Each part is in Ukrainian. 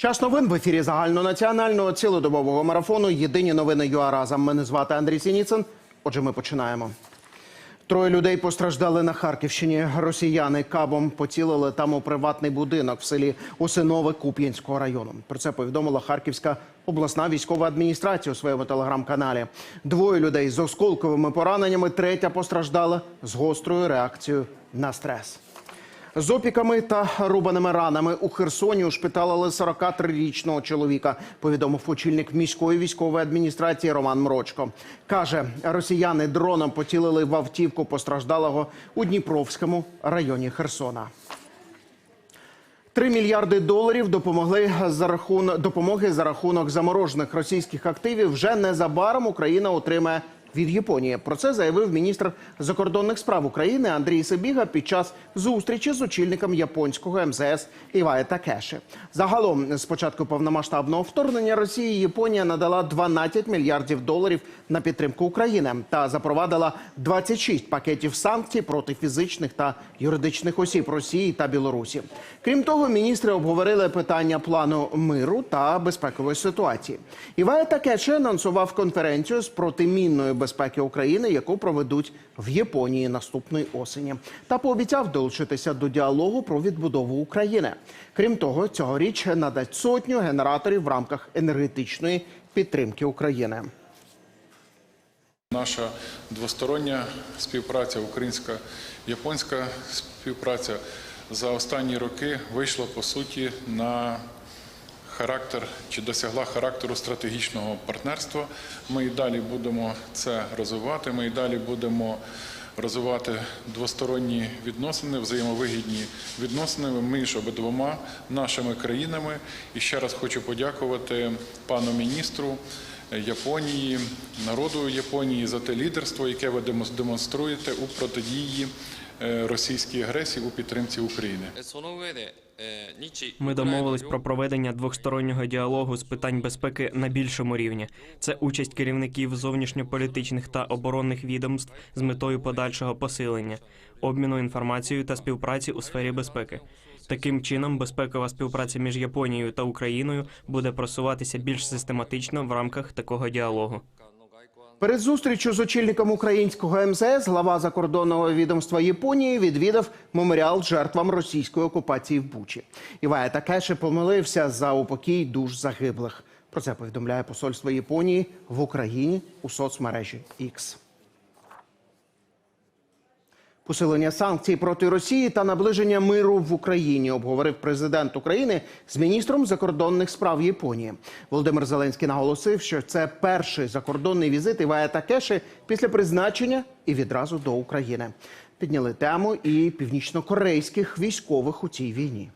Час новин в ефірі загальнонаціонального цілодобового марафону. Єдині новини ЮА разом. Мене звати Андрій Сініцин. Отже, ми починаємо. Троє людей постраждали на Харківщині. Росіяни кабом поцілили там у приватний будинок в селі Осинове Куп'янського району. Про це повідомила Харківська обласна військова адміністрація у своєму телеграм-каналі. Двоє людей з осколковими пораненнями. Третя постраждала з гострою реакцією на стрес. З опіками та рубаними ранами у Херсоні ушпиталили 43-річного чоловіка, повідомив очільник міської військової адміністрації Роман Мрочко. Каже, росіяни дроном поцілили в автівку постраждалого у Дніпровському районі Херсона. Три мільярди доларів допомогли за рахунок допомоги за рахунок заморожених російських активів. Вже незабаром Україна отримає від Японії. Про це заявив міністр закордонних справ України Андрій Сибіга під час зустрічі з очільником японського МЗС Івая Такеші. Загалом, з початку повномасштабного вторгнення Росії, Японія надала 12 мільярдів доларів на підтримку України та запровадила 26 пакетів санкцій проти фізичних та юридичних осіб Росії та Білорусі. Крім того, міністри обговорили питання плану миру та безпекової ситуації. Івая Такеші анонсував конференцію з протимінної безпеки України, яку проведуть в Японії наступної осені, та пообіцяв долучитися до діалогу про відбудову України. Крім того, цьогоріч надасть сотню генераторів в рамках енергетичної підтримки України. Наша двостороння співпраця, українська-японська співпраця за останні роки вийшла по суті на характер чи досягла характеру стратегічного партнерства. Ми і далі будемо це розвивати. Ми і далі будемо розвивати двосторонні відносини, взаємовигідні відносини між обидвома нашими країнами. І ще раз хочу подякувати пану міністру. Японії, народу Японії за те лідерство, яке ви демон- демонструєте у протидії е, російській агресії у підтримці України. Ми домовились про проведення двостороннього діалогу з питань безпеки на більшому рівні. Це участь керівників зовнішньополітичних та оборонних відомств з метою подальшого посилення, обміну інформацією та співпраці у сфері безпеки. Таким чином, безпекова співпраця між Японією та Україною буде просуватися більш систематично в рамках такого діалогу. Перед зустрічю з очільником українського МЗС глава закордонного відомства Японії відвідав меморіал жертвам російської окупації в Бучі. Івая Такеші помилився за упокій душ загиблих. Про це повідомляє посольство Японії в Україні у соцмережі X. Посилення санкцій проти Росії та наближення миру в Україні обговорив президент України з міністром закордонних справ Японії. Володимир Зеленський наголосив, що це перший закордонний візит Івая Такеші після призначення і відразу до України. Підняли тему і північнокорейських військових у цій війні.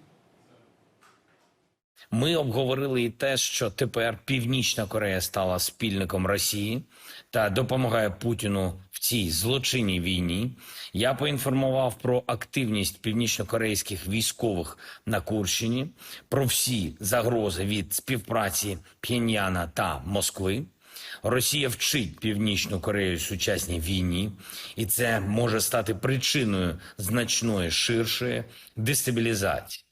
Ми обговорили і те, що тепер Північна Корея стала спільником Росії та допомагає Путіну цій злочинній війні. Я поінформував про активність північнокорейських військових на Курщині, про всі загрози від співпраці П'єньяна та Москви. Росія вчить Північну Корею сучасній війні, і це може стати причиною значної ширшої дестабілізації.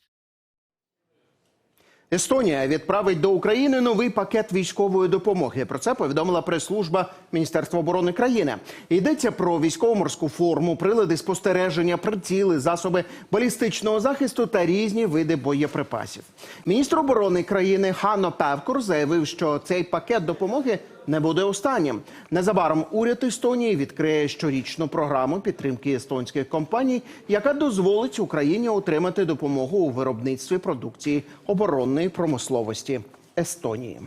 Естонія відправить до України новий пакет військової допомоги. Про це повідомила прес-служба Міністерства оборони країни. Йдеться про військово-морську форму, прилади спостереження, приціли, засоби балістичного захисту та різні види боєприпасів. Міністр оборони країни Хано Певкур заявив, що цей пакет допомоги не буде останнім. Незабаром уряд Естонії відкриє щорічну програму підтримки естонських компаній, яка дозволить Україні отримати допомогу у виробництві продукції оборонної промисловості Естонії.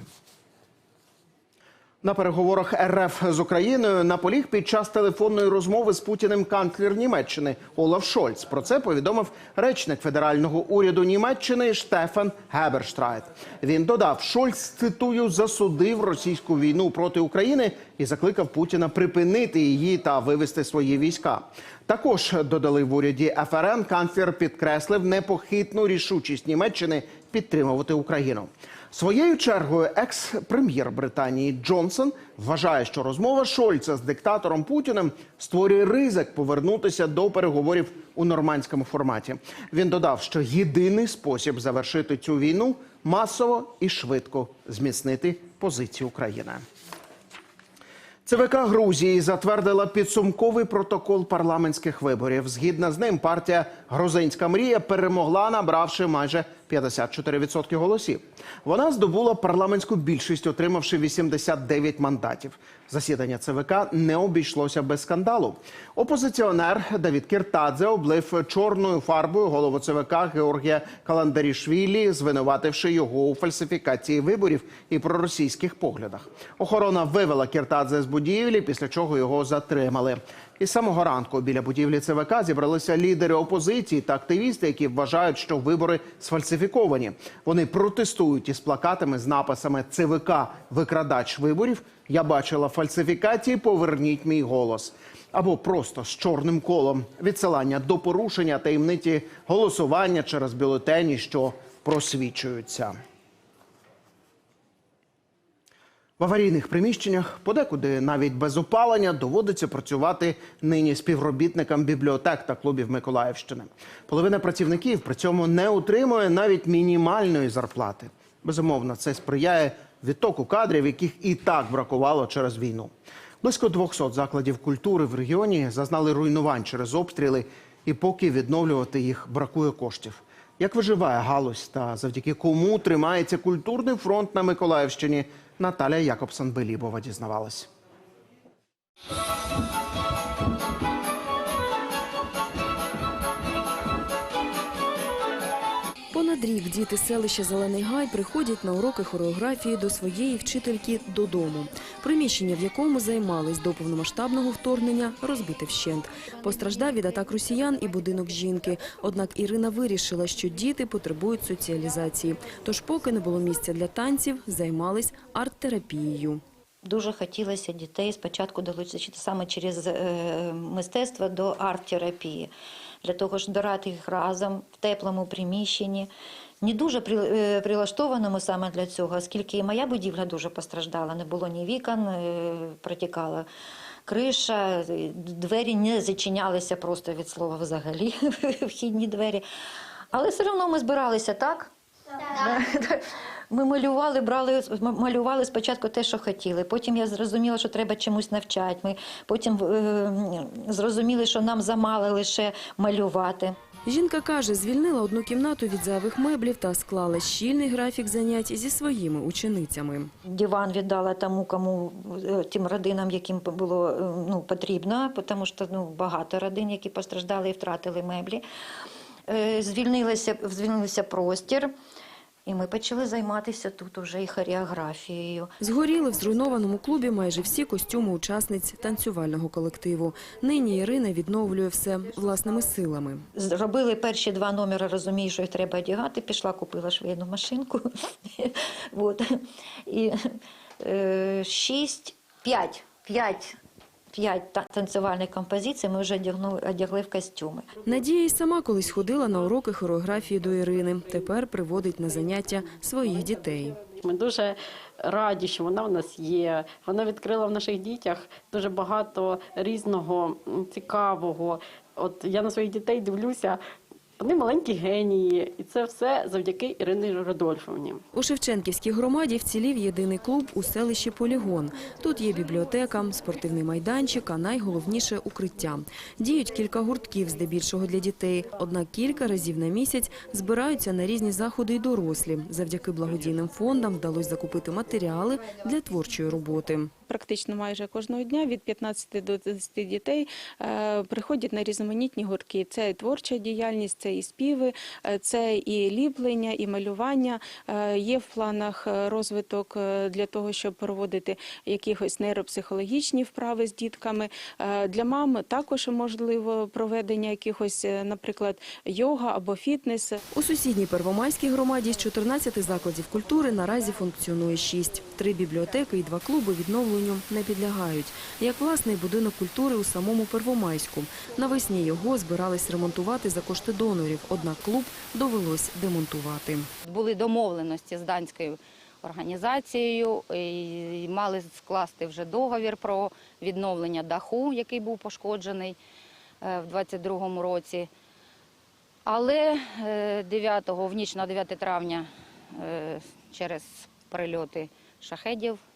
На переговорах РФ з Україною наполіг під час телефонної розмови з Путіним канцлер Німеччини Олаф Шольц. Про це повідомив речник федерального уряду Німеччини Штефан Геберштрайт. Він додав, Шольц цитую засудив російську війну проти України і закликав Путіна припинити її та вивести свої війська. Також додали в уряді ФРН. Канцлер підкреслив непохитну рішучість Німеччини підтримувати Україну. Своєю чергою, екс-прем'єр Британії Джонсон вважає, що розмова Шольца з диктатором Путіним створює ризик повернутися до переговорів у нормандському форматі. Він додав, що єдиний спосіб завершити цю війну масово і швидко зміцнити позицію України. ЦВК Грузії затвердила підсумковий протокол парламентських виборів. Згідно з ним, партія Грузинська мрія перемогла, набравши майже 54% голосів. Вона здобула парламентську більшість, отримавши 89 мандатів. Засідання ЦВК не обійшлося без скандалу. Опозиціонер Давід Кіртадзе облив чорною фарбою голову ЦВК Георгія Каландарішвілі, звинувативши його у фальсифікації виборів і проросійських поглядах. Охорона вивела Кіртадзе з будівлі, після чого його затримали. Із самого ранку біля будівлі ЦВК зібралися лідери опозиції та активісти, які вважають, що вибори сфальсифіковані. Вони протестують із плакатами з написами ЦВК Викрадач виборів. Я бачила фальсифікації. Поверніть мій голос. Або просто з чорним колом відсилання до порушення таємниці голосування через бюлетені, що просвічуються. В аварійних приміщеннях подекуди навіть без опалення доводиться працювати нині співробітникам бібліотек та клубів Миколаївщини. Половина працівників при цьому не отримує навіть мінімальної зарплати. Безумовно, це сприяє відтоку кадрів, яких і так бракувало через війну. Близько 200 закладів культури в регіоні зазнали руйнувань через обстріли, і поки відновлювати їх бракує коштів. Як виживає галузь та завдяки кому тримається культурний фронт на Миколаївщині? Наталя Якобсон Белібова дізнавалась. Понад рік діти селища Зелений Гай приходять на уроки хореографії до своєї вчительки додому. Приміщення, в якому займались до повномасштабного вторгнення, розбите вщент. Постраждав від атак росіян і будинок жінки. Однак Ірина вирішила, що діти потребують соціалізації. Тож, поки не було місця для танців, займались арт-терапією. Дуже хотілося дітей спочатку долучити саме через е, мистецтво до арт-терапії, для того, щоб збирати їх разом в теплому приміщенні. Не дуже е, прилаштованому саме для цього, оскільки і моя будівля дуже постраждала. Не було ні вікон, е, протікала криша, е, двері не зачинялися просто від слова взагалі, вхідні двері. Але все одно ми збиралися так. Так. Ми малювали, брали, малювали спочатку те, що хотіли. Потім я зрозуміла, що треба чомусь навчати. Ми потім е, зрозуміли, що нам замало лише малювати. Жінка каже, звільнила одну кімнату від зайвих меблів та склала щільний графік занять зі своїми ученицями. Диван віддала тому, кому е, тим родинам, яким було е, ну, потрібно, тому що ну, багато родин, які постраждали і втратили меблі. Е, Звільнилося, звільнився простір. І ми почали займатися тут уже і хореографією. Згоріли в зруйнованому клубі майже всі костюми учасниць танцювального колективу. Нині Ірина відновлює все власними силами. Зробили перші два номери, розумію, що їх треба одягати. Пішла, купила швейну машинку. І е, шість, п'ять, п'ять, п'ять танцювальних композицій ми вже одягнули, одягли в костюми. Надія й сама колись ходила на уроки хореографії до Ірини. Тепер приводить на заняття своїх дітей. Ми дуже раді, що вона в нас є. Вона відкрила в наших дітях дуже багато різного цікавого. От я на своїх дітей дивлюся. Вони маленькі генії, і це все завдяки Ірині Родольфовні. У Шевченківській громаді вцілів єдиний клуб у селищі Полігон. Тут є бібліотека, спортивний майданчик, а найголовніше укриття. Діють кілька гуртків, здебільшого для дітей. Однак кілька разів на місяць збираються на різні заходи й дорослі. Завдяки благодійним фондам вдалося закупити матеріали для творчої роботи. Практично майже кожного дня від 15 до 20 дітей е, приходять на різноманітні гуртки. Це і творча діяльність, це і співи, е, це і ліплення, і малювання. Е, Є в планах розвиток для того, щоб проводити якихось нейропсихологічні вправи з дітками. Для мам також можливо проведення якихось, наприклад, йога або фітнес. У сусідній Первомайській громаді з 14 закладів культури наразі функціонує 6. Три бібліотеки і два клуби відновленню не підлягають. Як власний будинок культури у самому Первомайську. Навесні його збирались ремонтувати за кошти донорів, однак клуб довелось демонтувати. були домовленості з данською організацією і мали скласти вже договір про відновлення даху, який був пошкоджений е, в 22-му році. Але е, 9 в ніч на 9 травня е, через прильоти шахедів е,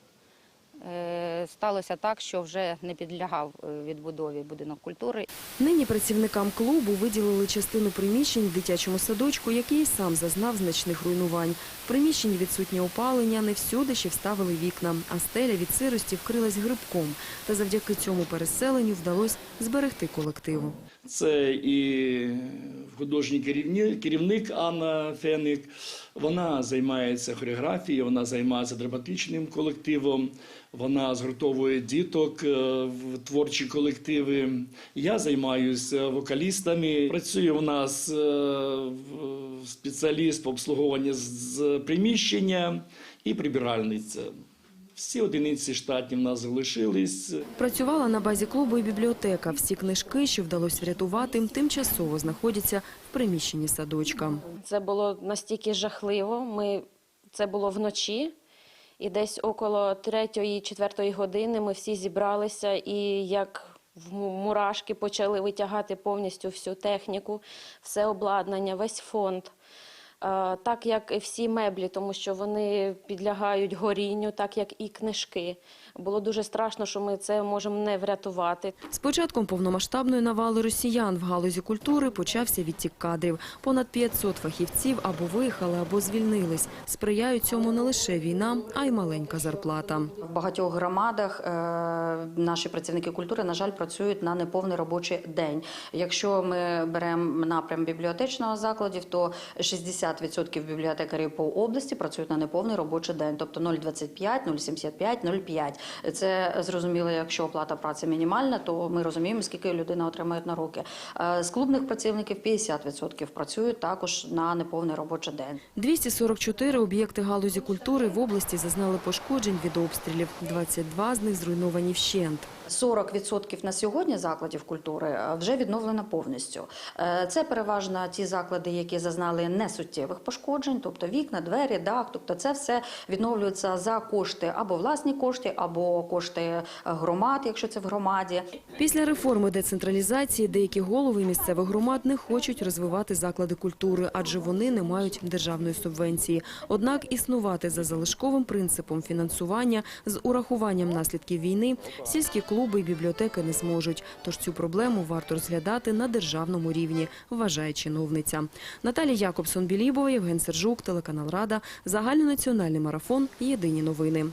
сталося так, що вже не підлягав е, відбудові будинок культури. Нині працівникам клубу виділили частину приміщень в дитячому садочку, який сам зазнав значних руйнувань. В приміщенні відсутнє опалення, не всюди ще вставили вікна, а стеля від сирості вкрилась грибком. Та завдяки цьому переселенню вдалося зберегти колективу. Це і художній керівник Анна Феник. Вона займається хореографією, вона займається драматичним колективом, вона згуртовує діток е, в творчі колективи. Я займаюся вокалістами. Працює у нас е, спеціаліст по обслуговуванню з- приміщення і прибиральниця. Всі одиниці штатні в нас залишились. Працювала на базі клубу і бібліотека. Всі книжки, що вдалося врятувати, тимчасово знаходяться в приміщенні садочка. Це було настільки жахливо. Ми це було вночі, і десь около третьої, четвертої години ми всі зібралися і як в мурашки почали витягати повністю всю техніку, все обладнання, весь фонд. Е, Так як і всі меблі, тому що вони підлягають горінню, так як і книжки. Було дуже страшно, що ми це можемо не врятувати. З початком повномасштабної навали росіян в галузі культури почався відтік кадрів. Понад 500 фахівців або виїхали, або звільнились. Сприяють цьому не лише війна, а й маленька зарплата. В багатьох громадах е, наші працівники культури, на жаль, працюють на неповний робочий день. Якщо ми беремо напрям бібліотечного закладів, то 60% бібліотекарів по області працюють на неповний робочий день, тобто 0,25, 0,75, 0,5. Це зрозуміло, якщо оплата праці мінімальна, то ми розуміємо, скільки людина отримає на руки. Е, З клубних працівників 50% працюють також на неповний робочий день. 244 об'єкти галузі культури в області зазнали пошкоджень від обстрілів. 22 з них зруйновані вщент. 40% на сьогодні закладів культури е, вже відновлено повністю. Е, Це переважно ті заклади, які зазнали несуттєвих пошкоджень, тобто вікна, двері, дах. Тобто це все відновлюється за кошти або власні кошти, або кошти е, громад, якщо це в громаді. Після реформи децентралізації деякі голови місцевих громад не хочуть розвивати заклади культури, адже вони не мають державної субвенції. Однак існувати за залишковим принципом фінансування з урахуванням наслідків війни сільські клуби і бібліотеки не зможуть. Тож цю проблему варто розглядати на державному рівні, вважає чиновниця. Наталія Якобсон-Білібова, Євген Сержук, телеканал Рада, загальнонаціональний марафон. Єдині новини.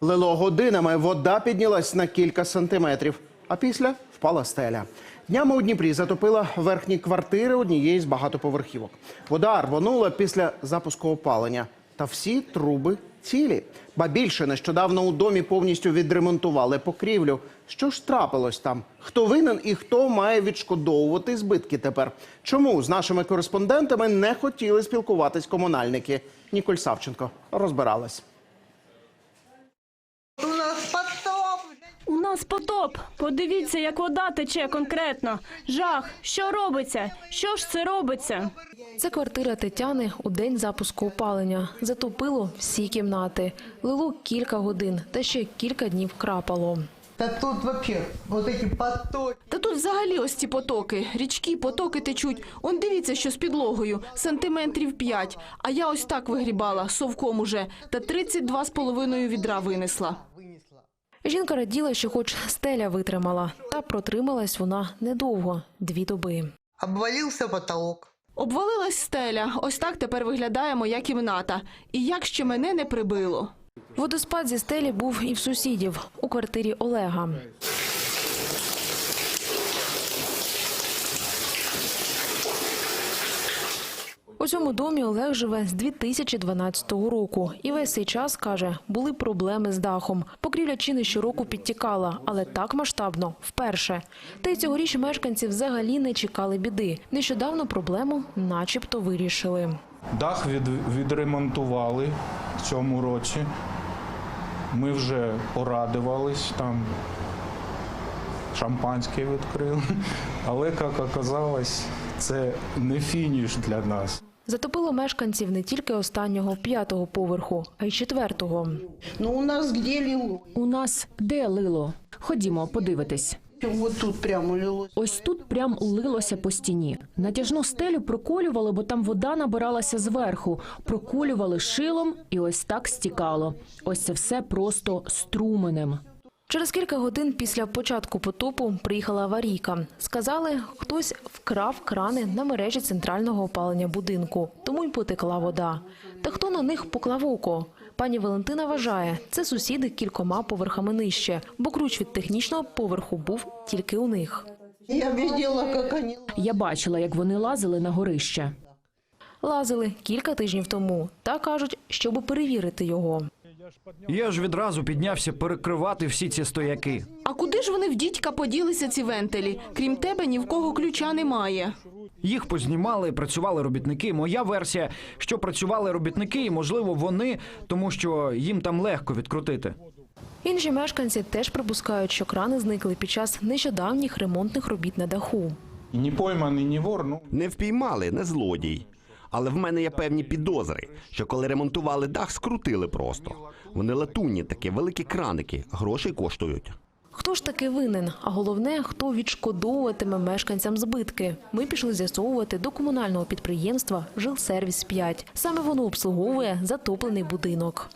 Лило годинами, вода піднялась на кілька сантиметрів, а після впала стеля. Днями у Дніпрі затопила верхні квартири однієї з багатоповерхівок. Вода рвонула після запуску опалення. Та всі труби цілі. Ба більше нещодавно у домі повністю відремонтували покрівлю. Що ж трапилось там? Хто винен і хто має відшкодовувати збитки тепер? Чому з нашими кореспондентами не хотіли спілкуватись комунальники? Ніколь Савченко розбиралась. У нас потоп. Подивіться, як вода тече конкретно. Жах. Що робиться? Що ж це робиться? Це квартира Тетяни у день запуску опалення. Затопило всі кімнати. Лило кілька годин та ще кілька днів крапало. Та тут вообще вот эти потоки. Та тут взагалі ось ці потоки. Річки, потоки течуть. Он дивіться, що з підлогою. Сантиметрів 5. А я ось так вигрібала, совком уже. Та 32 з половиною відра винесла. Жінка раділа, що хоч стеля витримала, та протрималась вона недовго дві доби. Обвалився потолок. Обвалилась стеля. Ось так тепер виглядає моя кімната. І як ще мене не прибило. Водоспад зі стелі був і в сусідів у квартирі Олега. У цьому домі Олег живе з 2012 року. І весь цей час, каже, були проблеми з дахом. Покрівля чи не щороку підтікала, але так масштабно – вперше. Та й цьогоріч мешканці взагалі не чекали біди. Нещодавно проблему начебто вирішили. Дах від, відремонтували в цьому році. Ми вже порадувались, там шампанське відкрили. Але, як оказалось, це не фініш для нас. Затопило мешканців не тільки останнього п'ятого поверху, а й четвертого. Ну у нас где лило? У нас де лило? Ходімо, подивитись. Вот тут прямо лилось. Ось тут прям лилося по стіні. Натяжну стелю проколювали, бо там вода набиралася зверху. Проколювали шилом і ось так стікало. Ось це все просто струменем. Через кілька годин після початку потопу приїхала аварійка. Сказали, хтось вкрав крани на мережі центрального опалення будинку, тому й потекла вода. Та хто на них поклав око? Пані Валентина вважає, це сусіди кількома поверхами нижче, бо ключ від технічного поверху був тільки у них. Я видела, как они... Я бачила, як вони лазили на горище. Лазили кілька тижнів тому та кажуть, щоб перевірити його. Я ж відразу піднявся перекривати всі ці стояки. А куди ж вони в дідька поділися ці вентилі? Крім тебе, ні в кого ключа немає. Їх познімали, працювали робітники. Моя версія, що працювали робітники, і можливо вони, тому що їм там легко відкрутити. Інші мешканці теж припускають, що крани зникли під час нещодавніх ремонтних робіт на даху. Не пойманий, не вор, ну Не впіймали, не злодій. Але в мене є певні підозри, що коли ремонтували дах, скрутили просто. Вони латунні такі, великі краники, грошей коштують. Хто ж таки винен? А головне, хто відшкодовуватиме мешканцям збитки? Ми пішли з'ясовувати до комунального підприємства Жилсервіс 5 Саме воно обслуговує затоплений будинок.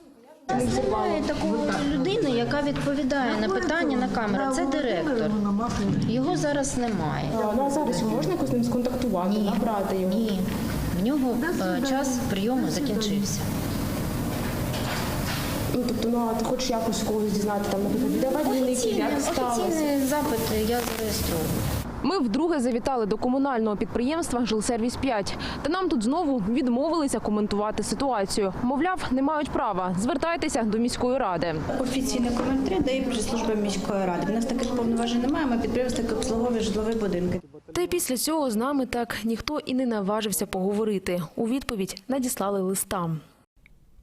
Немає такої людини, яка відповідає на питання на камеру. Це директор. Його зараз немає. Ну а зараз можна якось з ним сконтактувати, набрати його? Ні. Нього е, час прийому закінчився. Ну тобто, ну а ти хочеш якось когось дізнати там, наприклад, де вадільники, як сталося? Офіційний запит я зареєструю. Ми вдруге завітали до комунального підприємства Жилсервіс 5 Та нам тут знову відмовилися коментувати ситуацію. Мовляв, не мають права. Звертайтеся до міської ради. Офіційний коментар дає прес-служба міської ради. В нас таких повноважень немає. Ми підприємство, яке обслуговує житлові будинки. Та й після цього з нами так ніхто і не наважився поговорити. У відповідь надіслали листа.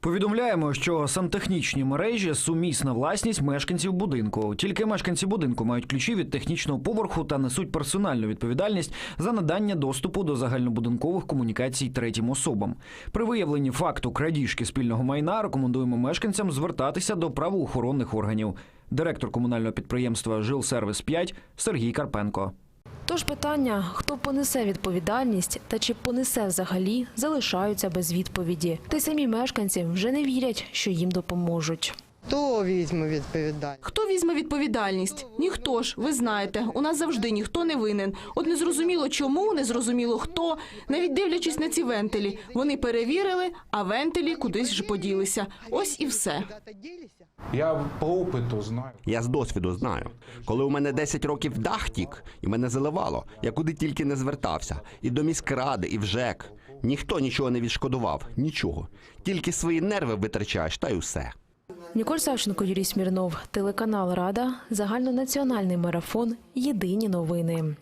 Повідомляємо, що сантехнічні мережі сумісна власність мешканців будинку. Тільки мешканці будинку мають ключі від технічного поверху та несуть персональну відповідальність за надання доступу до загальнобудинкових комунікацій третім особам. При виявленні факту крадіжки спільного майна рекомендуємо мешканцям звертатися до правоохоронних органів. Директор комунального підприємства Жилсервіс 5 Сергій Карпенко. Тож питання, хто понесе відповідальність та чи понесе взагалі, залишаються без відповіді. Та й самі мешканці вже не вірять, що їм допоможуть. Хто візьме відповідальність? Хто візьме відповідальність? Ніхто ж, ви знаєте, у нас завжди ніхто не винен. От не зрозуміло чому, не зрозуміло хто. Навіть дивлячись на ці вентилі, вони перевірили, а вентилі кудись ж поділися. Ось і все. я по опиту знаю. Я з досвіду знаю. Коли у мене 10 років дах тік, і мене заливало, я куди тільки не звертався. І до міськради, і в ЖЕК. Ніхто нічого не відшкодував, нічого. Тільки свої нерви витрачаєш, та й усе. Ніколь Савченко, Юрій Смірнов, телеканал Рада, загальнонаціональний марафон. Єдині новини.